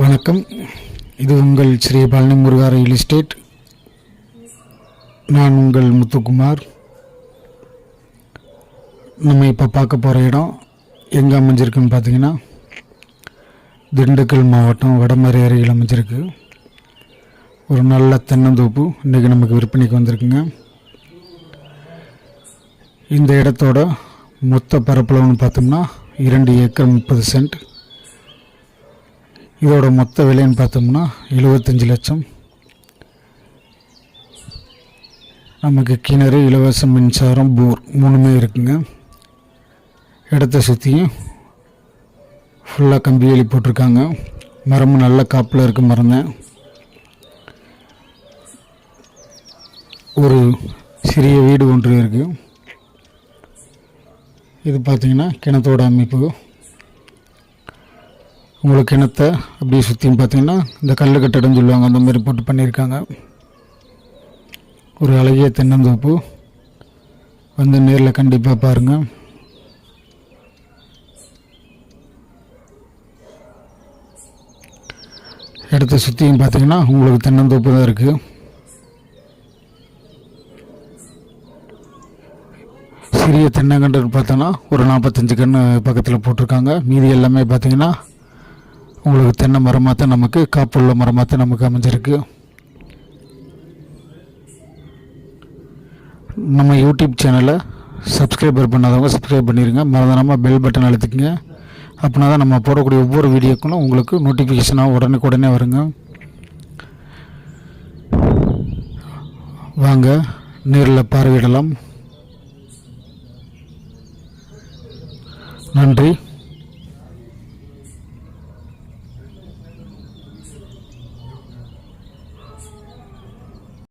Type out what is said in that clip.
வணக்கம். இது உங்கள் ஸ்ரீ பழனி முருகா ரியல் எஸ்டேட் நான் உங்கள் முத்துக்குமார். நம்ம இப்போ பார்க்க போகிற இடம் எங்கே அமைஞ்சிருக்குன்னு பார்த்தீங்கன்னா திண்டுக்கல் மாவட்டம் வடமறை அருகில் அமைஞ்சிருக்கு. ஒரு நல்ல தென்னந்தோப்பு இன்றைக்கி நமக்கு விற்பனைக்கு வந்திருக்குங்க. இந்த இடத்தோட மொத்த பரப்பளவுன்னு பார்த்தோம்னா இரண்டு ஏக்கர் முப்பது சென்ட். இதோட மொத்த விலைன்னு பார்த்தோம்னா எழுபத்தஞ்சி லட்சம். நமக்கு கிணறு இலவச மின்சாரம் போர் மூணுமே இருக்குங்க. இடத்த சுற்றியும் ஃபுல்லாக கம்பி வேலி போட்டிருக்காங்க. மரமும் நல்ல காப்பில் இருக்க மரம் ஒரு சிறிய வீடு ஒன்று இருக்குது இது பார்த்திங்கன்னா கிணத்தோட அமைப்பு. உங்களுக்கு கிணத்தை அப்படியே சுற்றியும் பார்த்தீங்கன்னா இந்த கல் கட்டடம்னு சொல்லுவாங்க அந்த மாதிரி போட்டு பண்ணியிருக்காங்க. ஒரு அழகிய தென்னந்தோப்பு. வந்து நேரில் கண்டிப்பாக பாருங்கள் இடத்த சுற்றியும் பார்த்தீங்கன்னா உங்களுக்கு தென்னந்தோப்பு தான் இருக்குது சிறிய தென்னங்கன்று பார்த்தோன்னா ஒரு நாற்பத்தஞ்சு கன்று பக்கத்தில் போட்டிருக்காங்க. மீதி எல்லாமே பார்த்தீங்கன்னா உங்களுக்கு தென்னை மரமாக தான் நமக்கு காப்புள்ள மரமாக தான் நமக்கு அமைஞ்சிருக்கு. நம்ம யூடியூப் சேனலை சப்ஸ்கிரைபர் பண்ணாதவங்க சப்ஸ்கிரைப் பண்ணிடுங்க மறந்துடாமல் பெல் பட்டன் அழுத்திக்கங்க. அப்படின்னா தான் நம்ம போடக்கூடிய ஒவ்வொரு வீடியோக்களும் உங்களுக்கு நோட்டிஃபிகேஷனாக உடனுக்குடனே வருங்க. வாங்க நேரில் பார்வையிடலாம். நன்றி.